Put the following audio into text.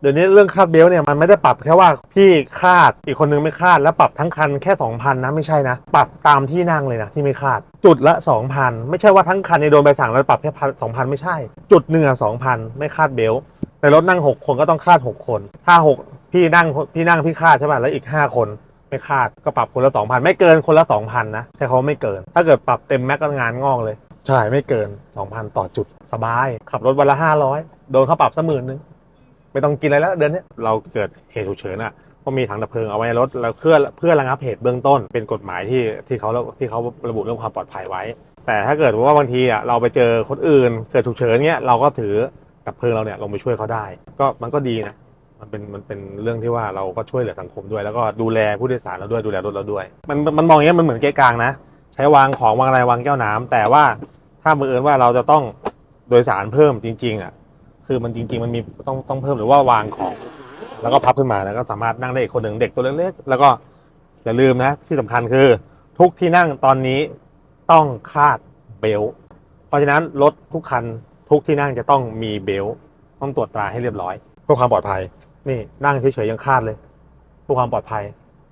เดี๋ยวนี้เรื่องคาดเบลต์เนี่ยมันไม่ได้ปรับแค่ว่าพี่คาดอีกคนนึงไม่คาดแล้วปรับทั้งคันแค่ 2,000 นะไม่ใช่นะ ปรับตามที่นั่งเลยนะที่ไม่คาด จุดละ 2,000 ไม่ใช่ว่าทั้งคันเนี่ยโดนใบสั่งแล้วปรับแค่พันสองพันไม่ใช่ จุดหนึ่งอะ2,000ไม่คาดเบลต์ในรถนั่ง 6 คนก็ต้องคาด 6 คน ถ้า 6 พี่นั่งพี่นั่งพี่คาดใช่ป่ะแล้วอีก 5 คนไม่คาดก็ปรับคนละ 2,000 ไม่เกินคนละ 2,000 นะใช่เขาไม่เกิน ถ้าเกิดปรับเต็มแม็กก็งานงอกเลย ใช่ไม่เกิน 2,000 ต่อจุดสบาย ขับรถวันละ 500 โดนเขาปรับสักหมื่นนึง ไม่ต้องกินอะไรแล้วเดือนนี้เราเกิดเหตุฉุกเฉินอะก็มีถังดับเพลิงเอาไว้ในรถแล้วเพื่อเพื่อระงับเหตุเบื้องต้น เป็นกฎหมายที่ที่เขาที่เขาระบุเรื่องความปลอดภัยไว้ แต่ถ้าเกิดว่าบางทีอะเราไปเจอคนอื่น เกิดฉุกเฉินเงี้ยเราก็ถือดับเพลิงเราเนี่ยลงไปช่วยเขาได้ ก็มันก็ดีนะมันเป็นมันเป็นเรื่องที่ว่าเราก็ช่วยเหลือสังคมด้วย แล้วก็ดูแลผู้โดยสารเราด้วยดูแลรถเราด้วย มันมันมองอย่างเงี้ยมันเหมือนเก๊กลางนะ ใช้วางของวางอะไรวางแก้วน้ำแต่ว่าถ้าบังเอิญว่าเราจะต้องโดยสารเพิ่มจริง ๆอะ คือมันจริง ๆ มันมีต้องต้องเพิ่มหรือว่าวางของ แล้วก็พับขึ้นมาแล้วก็สามารถนั่งได้อีกคนหนึ่งเด็กตัวเล็กๆแล้วก็อย่าลืมนะ ที่สำคัญคือ ทุกที่นั่งตอนนี้ต้องคาดเบลต์เพราะฉะนั้นรถทุกคันทุกที่นั่งจะต้องมีเบลต์ต้องตรวจตราให้เรียบร้อยเพื่อความปลอดภัย นี่นั่งเฉยๆยังคาดเลยเพื่อความปลอดภัย